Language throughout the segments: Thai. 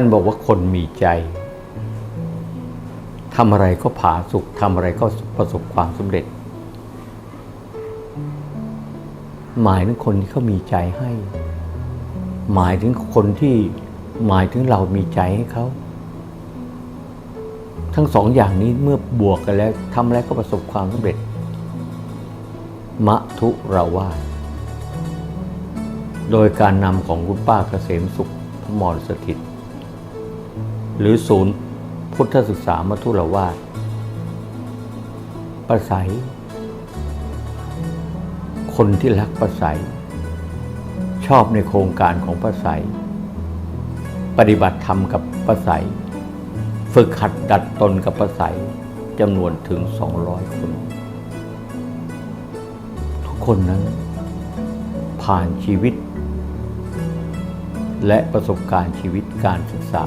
ท่านบอกว่าคนมีใจทำอะไรก็ผาสุกทำอะไรก็ประสบความสำเร็จ หมายถึงคนที่เขามีใจให้ หมายถึงคนที่หมายถึงเรามีใจให้เขา ทั้งสองอย่างนี้เมื่อบวกกันแล้วทำอะไรก็ประสบความสำเร็จ มะทุเราว่า โดยการนำของคุณป้าเกษมสุขพมรสถิต หรือศูนย์พุทธศึกษามัทุรวาสประสัย คนที่รักประสัย ชอบในโครงการของประสัย ปฏิบัติธรรมกับประสัย ฝึกหัดดัดตนกับประสัยจำนวนถึง 200 คน ทุกคนนั้น ผ่านชีวิต และประสบการณ์ชีวิตการศึกษา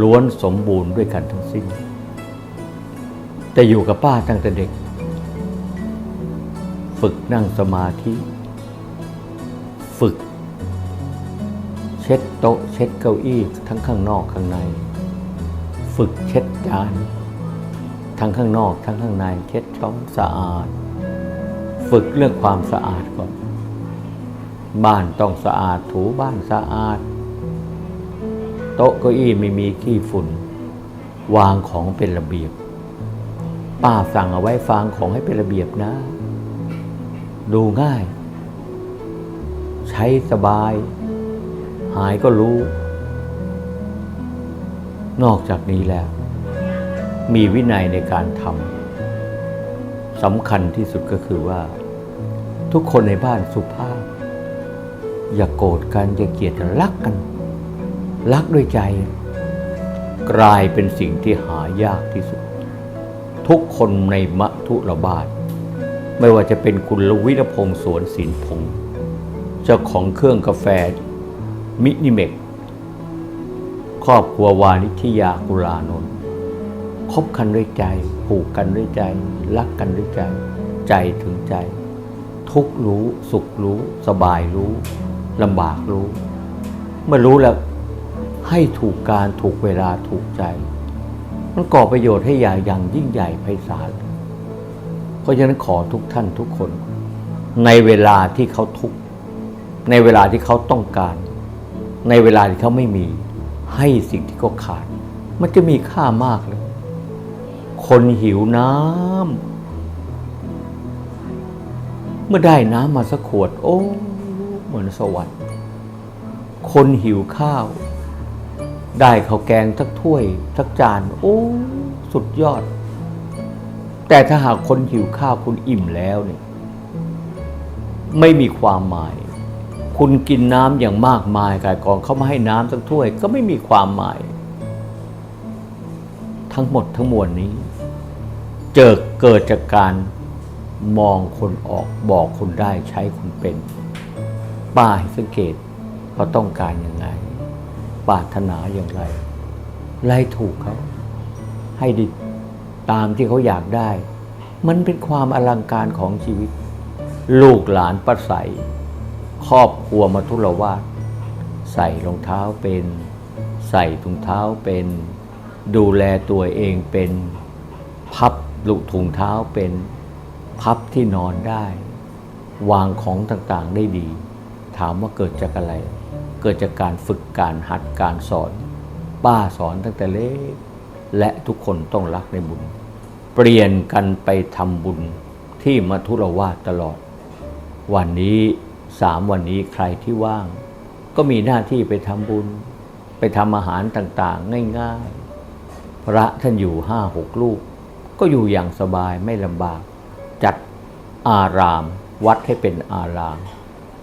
ล้วนสมบูรณ์ด้วยกันทั้งสิ้น แต่อยู่กับป้าตั้งแต่เด็ก ฝึกนั่งสมาธิ ฝึก เช็ดโต๊ะ เช็ดเก้าอี้ทั้งข้างนอกข้างใน ฝึกเช็ดจาน ทั้งข้างนอกทั้งข้างใน เช็ดช้อนสะอาด ฝึกเรื่องความสะอาดก่อน บ้านต้องสะอาดถูบ้านสะอาด ต๊ะเก้าอี้ไม่มีขี้ฝุ่น วางของเป็นระเบียบ ป้าสั่งเอาไว้ฟังของให้เป็นระเบียบนะ ดูง่าย ใช้สบาย หายก็รู้ นอกจากนี้แล้ว มีวินัยในการทำสำคัญที่สุดก็คือว่า ทุกคนในบ้านสุภาพ อย่ากโกรธกัน อย่าเกลียดกันรักกัน รักด้วยใจ กลายเป็นสิ่งที่หายากที่สุด ทุกคนในมะทุระบาทไม่ว่าจะเป็นคุณลวิรพงศ์สวนศิลพงศ์เจ้าของเครื่องกาแฟ มินิเมกครอบครัววานิชยากุลานนท์คบกันด้วยใจผูกกันด้วยใจ รักกันด้วยใจ ใจถึงใจ ทุกข์รู้ สุขรู้ สบายรู้ลำบากรู้ เมื่อรู้แล้ว ให้ถูกการถูกเวลาถูกใจ มันก่อประโยชน์ให้อย่างอย่างยิ่งใหญ่ไพศาลเพราะฉะนั้นขอทุกท่านทุกคน ในเวลาที่เขาทุกในเวลาที่เขาต้องการ ในเวลาที่เขาไม่มี ให้สิ่งที่เขาขาด มันจะมีค่ามากเลย คนหิวน้ำเมื่อได้น้ำมาสักขวด โอ้เหมือนสวรรค์คนหิวข้าว ได้ข้าวแกงสักถ้วยสักจาน โอ้สุดยอด แต่ถ้าหากคนหิวข้าวคุณอิ่มแล้วเนี่ยไม่มีความหมาย คุณกินน้ำอย่างมากมายกายกองเขามาให้น้ำสักถ้วย ก็ไม่มีความหมาย ทั้งหมดทั้งมวลนี้ เจอเกิดจากการมองคนออกบอกคนได้ใช้คนเป็นป้าสังเกตเขาต้องการยังไง ปรารถนาอย่างไร ไล่ถูกเขาให้ดิตามที่เขาอยากได้ มันเป็นความอลังการของชีวิต ลูกหลานประใสครอบครัวมาทุรวาสใส่รองเท้าเป็น ใส่ถุงเท้าเป็น ดูแลตัวเองเป็น พับลุถุงเท้าเป็น พับที่นอนได้ วางของต่างๆได้ดี ถามว่าเกิดจากอะไร เกิดจากการฝึกการหัดการสอน ป้าสอนตั้งแต่เล็ก และทุกคนต้องรักในบุญ เปลี่ยนกันไปทำบุญที่มัทุรวาตลอด วันนี้สามวันนี้ใครที่ว่าง ก็มีหน้าที่ไปทำบุญ ไปทำอาหารต่างๆ ง่ายๆ พระท่านอยู่ห้าหกลูก ก็อยู่อย่างสบายไม่ลำบาก จัดอาราม วัดให้เป็นอาราม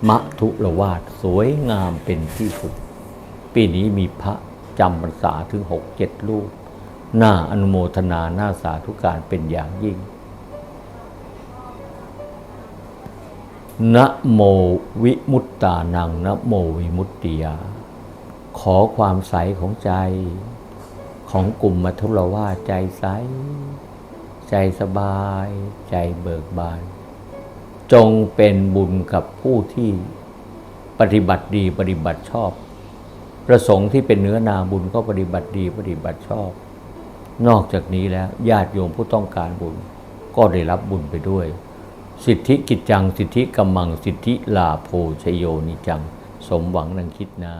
มะทุรวาสสวยงามเป็นที่สุด ปีนี้มีพระจำพรรษาถึงหกเจ็ดลูกน่าอนุโมทนาน่าสาธุการเป็นอย่างยิ่งนะโมวิมุตตานังนะโมวิมุตติยา ขอความใสของใจ ของกลุ่มมัทุรวาใจใส ใจสบาย ใจเบิกบาน จงเป็นบุญกับผู้ที่ปฏิบัติดีปฏิบัติชอบ ประสงค์ที่เป็นเนื้อนาบุญก็ปฏิบัติดีปฏิบัติชอบ นอกจากนี้แล้วญาติโยมผู้ต้องการบุญ ก็ได้รับบุญไปด้วย สิทธิกิจจัง สิทธิกำมัง สิทธิลาโภชโยนิจัง สมหวังนังคิดนะ